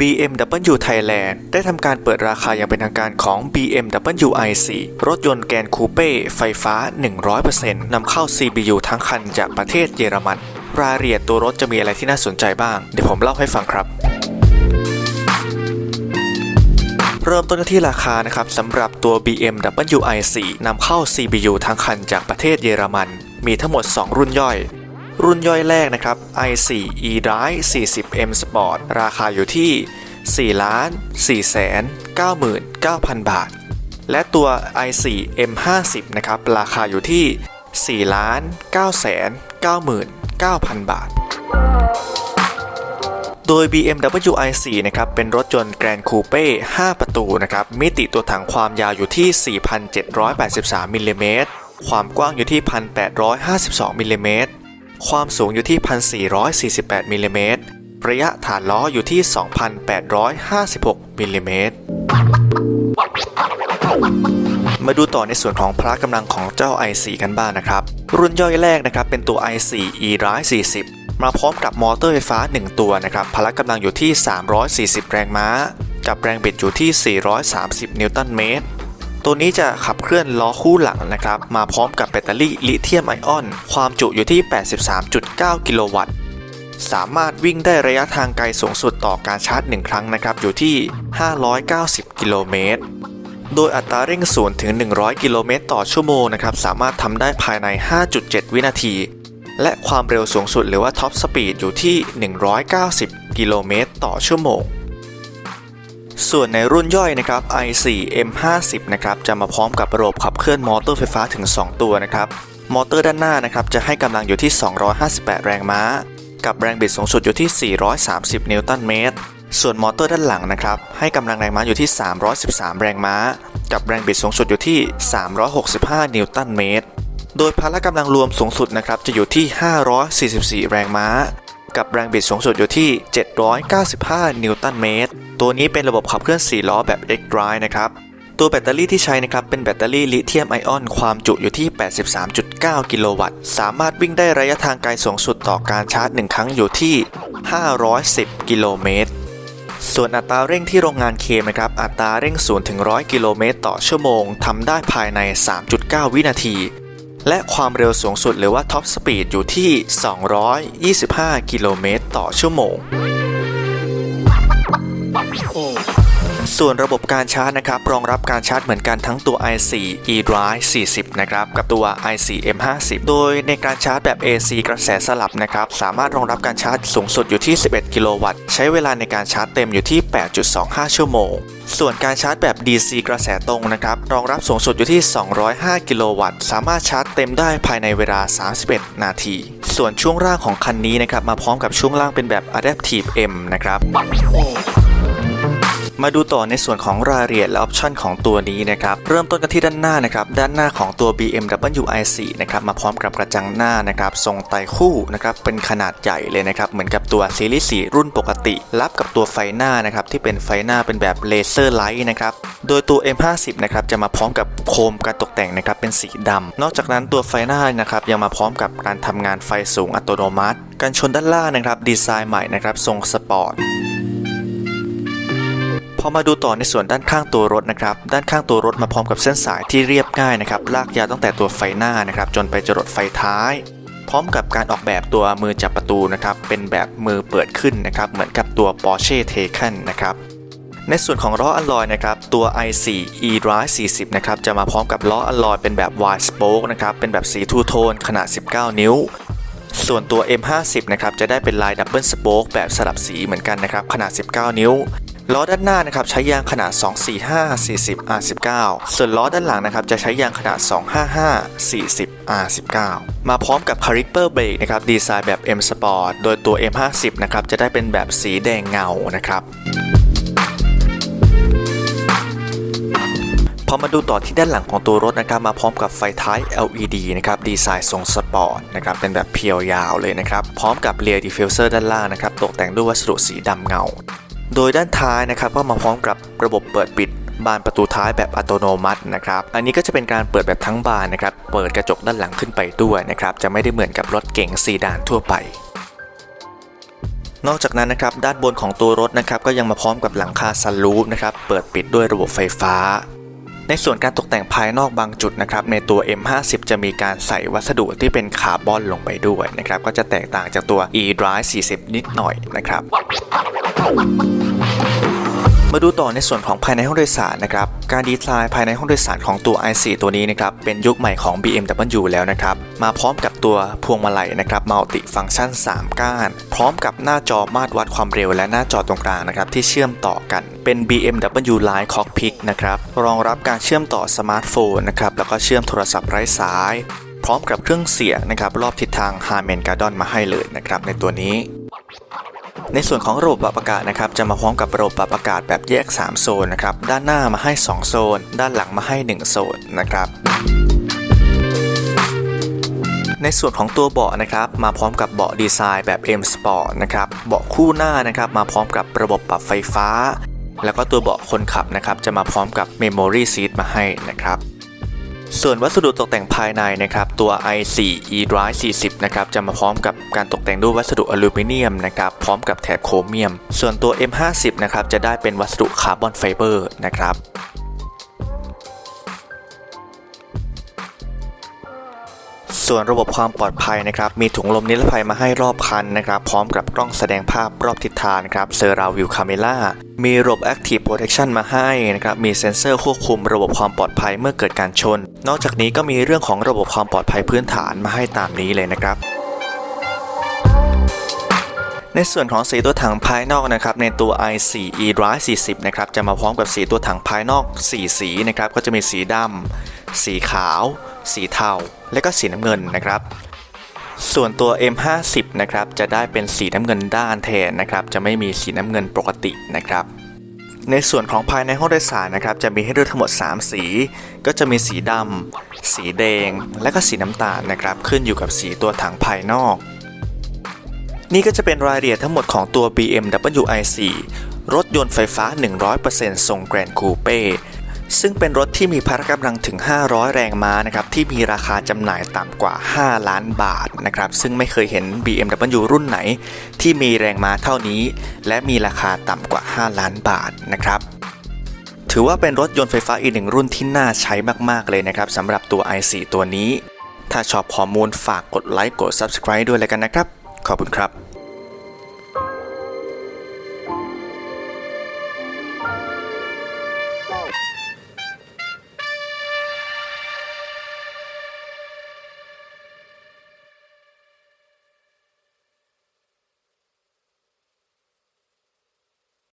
BMW Thailand ได้ทำการเปิดราคาอย่างเป็นทางการของ BMW i4 รถยนต์แกนคูเป้ไฟฟ้า 100%นำเข้า CBU ทั้งคันจากประเทศเยอรมัน รายละเอียดตัวรถจะมีอะไรที่น่าสนใจบ้าง เดี๋ยวผมเล่าให้ฟังครับเริ่มต้นที่ราคานะครับสำหรับตัว BMW i4 นำเข้า CBU ทั้งคันจากประเทศเยอรมัน มีทั้งหมด 2 รุ่นย่อย รุ่นย่อยแรกนะครับ i4 eDrive 40M Sport ราคาอยู่ที่4ล้าน4แสน99,000 บาท และตัว i4 M50 นะครับ ราคาอยู่ที่4ล้าน9แสน99,000 บาท โดย BMW i4 นะครับ เป็นรถยนต์แกรนคูเป้ 5 ประตูนะครับ มิติตัวถังความยาวอยู่ที่ 4,783มิลลิเมตร ความกว้างอยู่ที่ 1,852มิลลิเมตร ความสูงอยู่ที่ 1,448มิลลิเมตร ระยะฐานล้ออยู่ที่ 2,856มิลลิเมตร มาดูต่อในส่วนของพละกำลังของเจ้า i4 กันบ้างนะครับ รุ่นย่อยแรกนะครับเป็นตัว i4 e r i 40 มาพร้อมกับมอเตอร์ไฟฟ้า 1 ตัวนะครับ พละกำลังอยู่ที่ 340 แรงม้า กับแรงบิดอยู่ที่ 430 นิวตันเมตร ตัวนี้จะขับเคลื่อนล้อคู่หลังนะครับ มาพร้อมกับแบตเตอรี่ลิเธียมไอออน ความจุอยู่ที่ 83.9 กิโลวัตต์ สามารถวิ่งได้ระยะทางไกลสูงสุดต่อการชาร์จ 1 ครั้งนะครับ อยู่ที่ 590 กิโลเมตร โดยอัตราเร่งศูนย์ถึง 100 กิโลเมตรต่อชั่วโมงนะครับ สามารถทำได้ภายใน 5.7 วินาที และความเร็วสูงสุดหรือว่าท็อปสปีดอยู่ที่ 190 กิโลเมตรต่อชั่วโมง ส่วนในรุ่นย่อยนะครับ i4 M50 นะครับจะมาพร้อมกับระบบขับเคลื่อนมอเตอร์ไฟฟ้าถึง 2 ตัวนะครับ มอเตอร์ด้านหน้านะครับจะให้กำลังอยู่ที่ 258 แรงม้า กับแรงบิดสูงสุดอยู่ที่ 430 นิวตันเมตร ส่วนมอเตอร์ด้านหลังนะครับให้กำลังแรงม้าอยู่ที่ 313 แรงม้า กับแรงบิดสูงสุดอยู่ที่ 365 นิวตันเมตร โดยพละกำลังรวมสูงสุดนะครับจะอยู่ที่ 544 แรงม้า กับแรงบิดสูงสุดอยู่ที่ 795 นิวตันเมตร ตัวนี้เป็นระบบขับเคลื่อน 4 ล้อแบบ X Drive นะครับ ตัวแบตเตอรี่ที่ใช้นะครับเป็นแบตเตอรี่ลิเธียมไอออน ความจุอยู่ที่ 83.9 กิโลวัตต์ สามารถวิ่งได้ระยะทางไกลสูงสุดต่อการชาร์จ 1 ครั้งอยู่ที่ 510 กิโลเมตร ส่วนอัตราเร่งที่โรงงานเคมนะครับ อัตราเร่ง0ถึง100 กิโลเมตรต่อชั่วโมงทำได้ภายใน 3.9 วินาที และความเร็วสูงสุดหรือว่าท็อปสปีดอยู่ที่ 225 กิโลเมตรต่อชั่วโมง ส่วนระบบการชาร์จนะครับรองรับการชาร์จเหมือนกันทั้งตัว i4 eDrive 40 นะครับ กับตัว i4 M50 โดยในการชาร์จแบบ AC กระแสสลับนะครับ สามารถรองรับการชาร์จสูงสุดอยู่ที่ 11 กิโลวัตต์ ใช้เวลาในการชาร์จเต็มอยู่ที่ 8.25 ชั่วโมง ส่วนการชาร์จแบบ DC กระแสตรงนะครับ รองรับสูงสุดอยู่ที่ 205 กิโลวัตต์ สามารถชาร์จเต็มได้ภายในเวลา 31 นาที ส่วนช่วงล่างของคันนี้นะครับ มาพร้อมกับช่วงล่างเป็นแบบ Adaptive M นะครับ มาดูต่อในส่วนของรายละเอียดและออปชันของตัวนี้นะครับ เริ่มต้นกันที่ด้านหน้านะครับ ด้านหน้าของตัว BMW i4 นะครับมาพร้อมกับกระจังหน้านะครับทรงไตคู่นะครับเป็นขนาดใหญ่เลยนะครับเหมือนกับตัวซีรีส์4รุ่นปกติ รับกับตัวไฟหน้านะครับที่เป็นไฟหน้าเป็นแบบเลเซอร์ไลท์นะครับโดยตัว M50 นะครับจะมาพร้อมกับโคมการตกแต่งนะครับเป็นสีดำนอกจากนั้นตัวไฟหน้านะครับยังมาพร้อมกับการทำงานไฟสูงอัตโนมัติกันชนด้านล่างนะครับดีไซน์ใหม่นะครับทรงสปอร์ต พอมาดูต่อในส่วนด้านข้างตัวรถนะครับ ด้านข้างตัวรถมาพร้อมกับเส้นสายที่เรียบง่ายนะครับลากยาวตั้งแต่ตัวไฟหน้านะครับ จนไปจรดไฟท้าย พร้อมกับการออกแบบตัวมือจับประตูนะครับ เป็นแบบมือเปิดขึ้นนะครับ เหมือนกับตัว Porsche Taycan นะครับในส่วนของล้ออัลลอยนะครับ ตัว i4 eDrive 40นะครับ จะมาพร้อมกับล้ออัลลอยเป็นแบบ wide spoke นะครับ เป็นแบบสีทูโทนขนาด 19 นิ้ว ส่วนตัว M50 นะครับ จะได้เป็นลายดับเบิลสโป๊กแบบสลับสีเหมือนกันนะครับ ขนาด 19 นิ้ว ล้อด้านหน้านะครับใช้ยางขนาด 245 40 R19 ส่วนล้อด้านหลังนะครับจะใช้ยางขนาด 255 40 R19 มาพร้อมกับคาริเปอร์เบรกนะครับดีไซน์แบบ M Sport โดยตัว M50 นะครับจะได้เป็นแบบสีแดงเงานะครับพอมาดูต่อที่ด้านหลังของตัวรถนะครับมาพร้อมกับไฟท้าย LED นะครับดีไซน์ทรงสปอร์ตนะครับเป็นแบบเพียวยาวเลยนะครับ พร้อมกับเรียร์ดิฟฟิวเซอร์ด้านล่างนะครับตกแต่งด้วยวัสดุสีดำเงา โดยด้านท้ายนะครับก็มาพร้อมกับระบบเปิดปิดบานประตูท้ายแบบอัตโนมัตินะครับ อันนี้ก็จะเป็นการเปิดแบบทั้งบานนะครับ เปิดกระจกด้านหลังขึ้นไปด้วยนะครับ จะไม่ได้เหมือนกับรถเก๋งซีดานทั่วไป นอกจากนั้นนะครับ ด้านบนของตัวรถนะครับ ก็ยังมาพร้อมกับหลังคาซันรูฟนะครับ เปิดปิดด้วยระบบไฟฟ้า ในส่วนการตกแต่งภายนอกบางจุดนะครับในตัว M50 จะมีการใส่วัสดุที่เป็นคาร์บอนลงไปด้วยนะครับก็จะแตกต่างจากตัว e-drive 40 นิดหน่อยนะครับ มาดูต่อในส่วนของภายในห้องโดยสารนะครับ การดีไซน์ภายในห้องโดยสารของตัว i4 ตัวนี้นะครับ เป็นยุคใหม่ของ BMW แล้วนะครับ มาพร้อมกับตัวพวงมาลัยนะครับมัลติฟังก์ชัน 3 ก้าน พร้อมกับหน้าจอมาตรวัดความเร็วและหน้าจอตรงกลางนะครับที่เชื่อมต่อกัน เป็น BMW Line Cockpit นะครับ รองรับการเชื่อมต่อสมาร์ทโฟนนะครับ แล้วก็เชื่อมโทรศัพท์ไร้สาย พร้อมกับเครื่องเสียงนะครับรอบทิศทาง Harman Kardon มาให้เลยนะครับในตัวนี้ ในส่วนของระบบปรับอากาศนะครับจะมาพร้อมกับระบบปรับอากาศแบบแยก 3 โซนนะครับด้านหน้ามาให้ 2 โซน ด้านหลังมาให้ 1 โซนนะครับในส่วนของตัวเบาะนะครับมาพร้อมกับเบาะดีไซน์แบบ M Sport นะครับเบาะคู่หน้านะครับมาพร้อมกับระบบปรับไฟฟ้า แล้วก็ตัวเบาะคนขับนะครับจะมาพร้อมกับ Memory Seat มาให้นะครับ ส่วนวัสดุตกแต่งภายในนะครับตัว i4 e-drive 40 นะครับจะมาพร้อมกับการตกแต่งด้วยวัสดุอลูมิเนียมนะครับพร้อมกับแถบโครเมียม ส่วนตัว M50 นะครับจะได้เป็นวัสดุคาร์บอนไฟเบอร์นะครับ ส่วนระบบความปลอดภัยนะครับมีถุงลมนิรภัยมาให้รอบคันนะครับพร้อมกับกล้องแสดงภาพรอบทิศทางนครับเซอร์ราวิวคาเมล่ามีระบบ Active Protection มาให้นะครับมีเซ็นเซอร์ควบคุมระบบความปลอดภัยเมื่อเกิดการชน นอกจากนี้ก็มีเรื่องของระบบความปลอดภัยพื้นฐานมาให้ตามนี้เลยนะครับในส่วนของสีตัวถังภายนอกนะครับในตัว i4 e-drive 40นะครับจะมาพร้อมกับสีตัวถังภายนอก 4 สีนะครับก็จะมีสีดำ สีขาว สีเทา และก็สีน้ำเงินนะครับ ส่วนตัว M50 นะครับจะได้เป็นสีน้ำเงินด้านแทนนะครับ จะไม่มีสีน้ำเงินปกตินะครับ ในส่วนของภายในห้องโดยสารนะครับ จะมีให้เลือกทั้งหมด 3 สี ก็จะมีสีดำสีแดง และก็สีน้ำตาลนะครับ ขึ้นอยู่กับสีตัวถังภายนอก นี่ก็จะเป็นรายละเอียดทั้งหมดของตัว BMW i4 รถยนต์ไฟฟ้า 100%ทรงแกรนคูเป้ ซึ่งเป็นรถที่มีพละกำลังถึง 500 แรงม้านะครับที่มีราคาจำหน่ายต่ำกว่า 5 ล้านบาทนะครับซึ่งไม่เคยเห็น BMW รุ่นไหน ที่มีแรงม้าเท่านี้ และมีราคาต่ำกว่า 5 ล้านบาทนะครับถือว่าเป็นรถยนต์ไฟฟ้าอีกหนึ่งรุ่นที่น่าใช้มากๆเลยนะครับสำหรับตัว i4 ตัวนี้ ถ้าชอบข้อมูลฝากกดไลค์กด Subscribe ด้วยเลยกันนะครับ ขอบคุณครับ